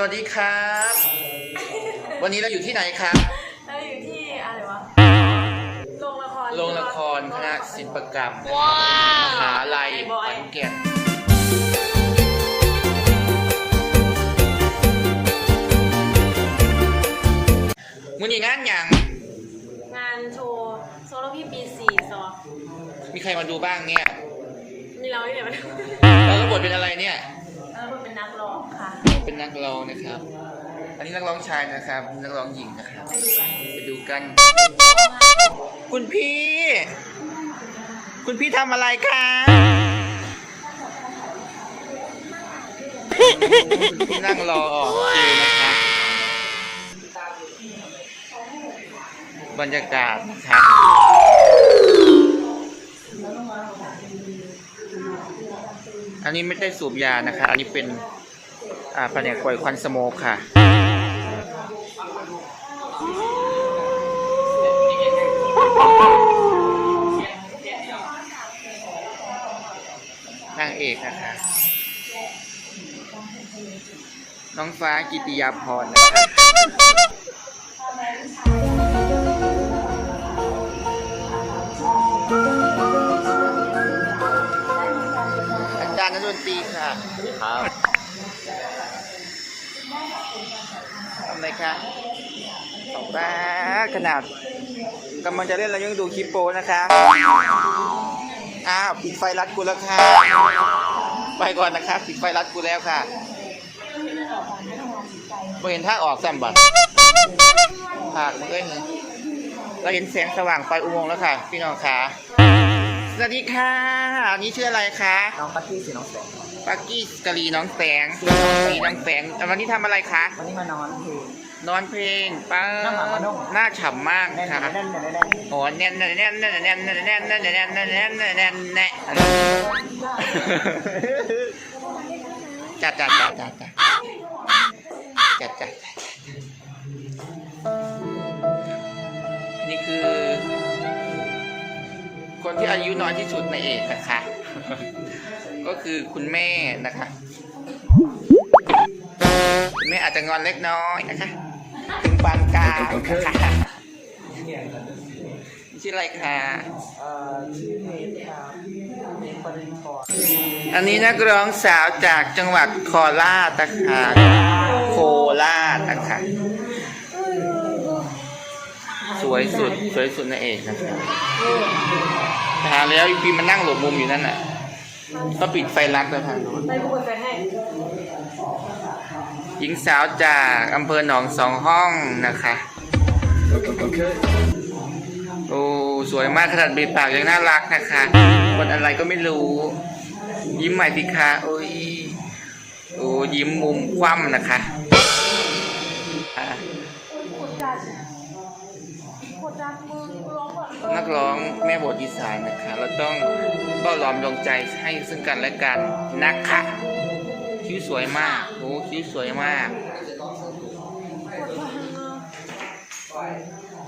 สวัสดีครับ วันนี้เราอยู่ที่ไหนครับ เราอยู่ที่อะไรวะ โรงละครโรงละครคณะศิลปกรรมมหาลัยขอนแก่นมือนี้งานหยังงานโชว์โซโลพี่ปีสี่ซอมีใครมาดูบ้างเนี่ย มีเราเนี่ยมันแล้วรับบทเป็นอะไรเนี่ย เป็นนักร้องนะครับ อันนี้นักร้องชายนะครับนักร้องหญิงนะครับไปดูกัน คุณพี่ คุณพี่ทำอะไรคะคุณพี่นั่งรอออกนะคะบบรรยากาศนะคะอันนี้ไม่ได้สูบยานะคะ อันนี้เป็น อ่าแผนกปล่อยควันสโมกค่ะ นางเอกนะคะ น้องฟ้ากิติยาพรนะคะอาจารย์นักดนตรีค่ะครับ ทำอะไรคะบ้าขนาดกำลังจะเล่นเรายังดูคลิปโปนะคะอ้าวปิดไฟรัดกูแล้วค่ะ ไปก่อนนะคะปิดไฟรัดกูแล้วค่ะไม่เห็นทาออกแซมบัตผากมันเอ้ยเราเห็นแสงสว่างไฟอุโมงค์แล้วค่ะ พี่น้องค่ะ สวัสดีค่ะ อันนี้ชื่ออะไรคะ น้องปัตตี้สีน้องแสง ปักกี้กะลีน้องแสงกะลีน้องแสงวันนี้ทำอะไรคะ วันนี้มานอนคือนอนเพลงป้าหน้าหมามานุ่มหน้าฉ่ำมากแน่นค่ะแน่นแน่นแน่นโอ้แน่นแน่นแน่นแน่นแน่นแน่นแน่นแน่นแน่นแน่นแน่นแน่นแน่นแน่นจัดจัดจัดจัดจัดจัดจัดนี่คือ คนที่อายุน้อยที่สุดในเอกนะคะ ก็คือคุณแม่นะคะแม่อาจจะงอนเล็กน้อยนะคะถึงปานกลางนะคะชื่ออะไรคะเอ่อชื่อเมธครับเมธปรินทร์อันนี้นักร้องสาวจากจังหวัดโคราชนะคะโคราชนะคะสวยสุด สวยสุดในเอกนะคะหาแล้วอีพีมันนั่งหลบมุมอยู่นั่นน่ะ ก็ปิดไฟรัดแล้วค่ะไปกูเปิดไฟให้ หญิงสาวจากอำเภอหนองสองห้องนะคะ โอ้สวยมากขนาดบีบปากยังน่ารักนะคะคนอะไรก็ไม่รู้ ยิ้มใหม่สิคะโอ้ยโอ้ยิ้มมุมคว่ำนะคะอะ กดดันกดดันมึงร้องแบบ นักร้องแม่บทอีสานนะคะ เราต้องก็ล้อมดวงใจให้ซึ่งกันและกันนะคะคิ้วสวยมากโอ้คิ้วสวยมาก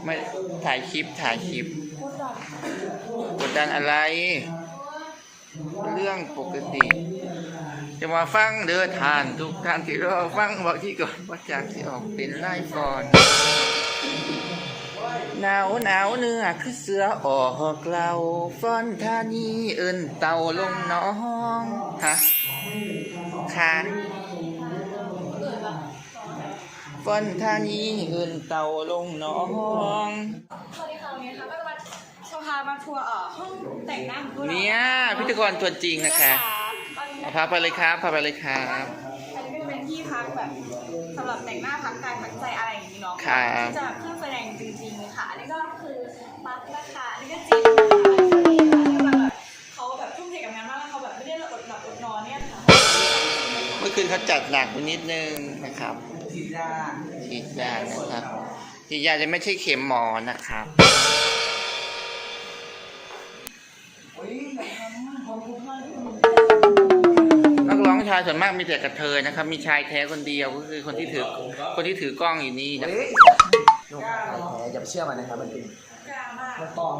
ไม่ถ่ายคลิปถ่ายคลิปกดดันอะไร เรื่องปกติ จะมาฟังเดินทานทุกท่านที่รอฟังบอกที่ก่อนว่าจากที่ออกเป็นไล่ก่อน หนาวหนาวเนื้อคือเสือออกเกลาฟ้อนท่านี้เอินเต่าลงหน้องฮะค่ะฟ้อนท่านี้เอินเต่าลงหน้องสวัสดีค่ะวันนี้นะคะก็จะมาชพามาทัวร์เอ่อห้องแต่งหน้าของพวกเราเนี่ยพิธีกรตัวจริงนะคะตอนนี้พาไปเลยครับพาไปเลยครับ อันนี้ก็จะเป็นที่พักแบบสำหรับแต่งหน้าพักกายพักใจอะไรอย่างนี้เนาะครับ ที่จะแบบเครื่อง ดหนักไปนิดนึงนะครับฉีดยาฉีดยานะครับฉีดยาจะไม่ใช่เข็มหมอนะครับนักร้องชายส่วนมากมีแต่กระเทยนะครับ มีชายแท้คนเดียวก็คือคนที่ถือคนที่ถือกล้องอยู่นี่นะเฮ้ยโยแท้อย่าไปเชื่อมันนะครับมันเป็นมันปลอม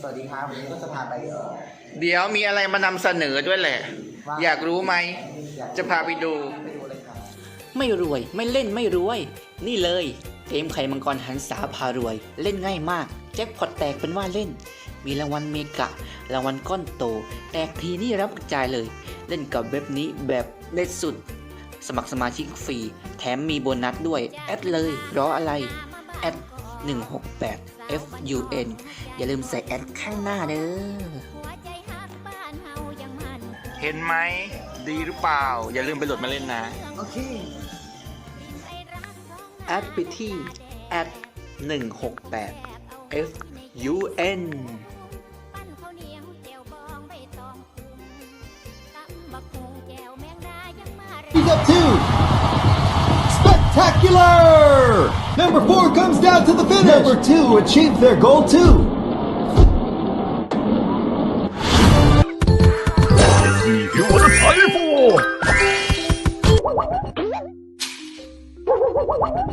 สวัสดีครับวันนี้ก็จะพาไป เอ่อเดี๋ยวมีอะไรมานำเสนอด้วยแหละ อยากรู้ไหม จะพาไปดูไปดูเลยครับไม่รวยไม่เล่นไม่รวย นี่เลยเกมไข่มังกรหันษาพารวย เล่นง่ายมาก แจ็คพอตแตกเป็นว่าเล่น มีรางวัลเมกะรางวัลก้อนโต แตกทีนี่รับกระจายเลย เล่นกับเว็บนี้แบบเด็ดสุด สมัครสมาชิกฟรี แถมมีโบนัสด้วย แอดเลย รออะไร แอด 168 FUN อย่าลืมใส่แอดข้างหน้าเด้อ เห็นไหมดีหรือเปล่า อย่าลืมไปโหลดมาเล่นนะ โอเค แอดไปที่แอด168 FUN ปั้นข้าวเหนียวเจียวบอง What?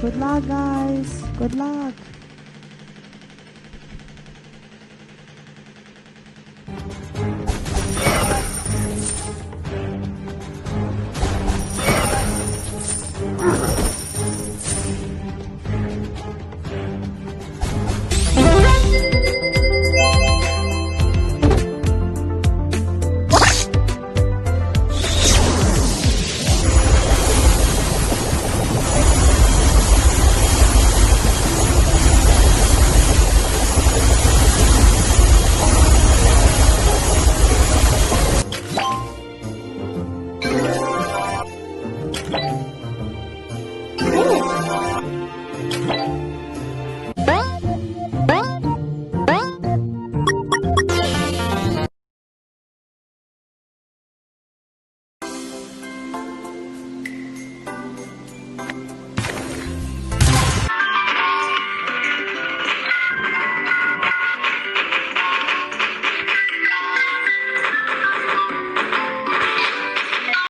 Good luck, guys. Good luck.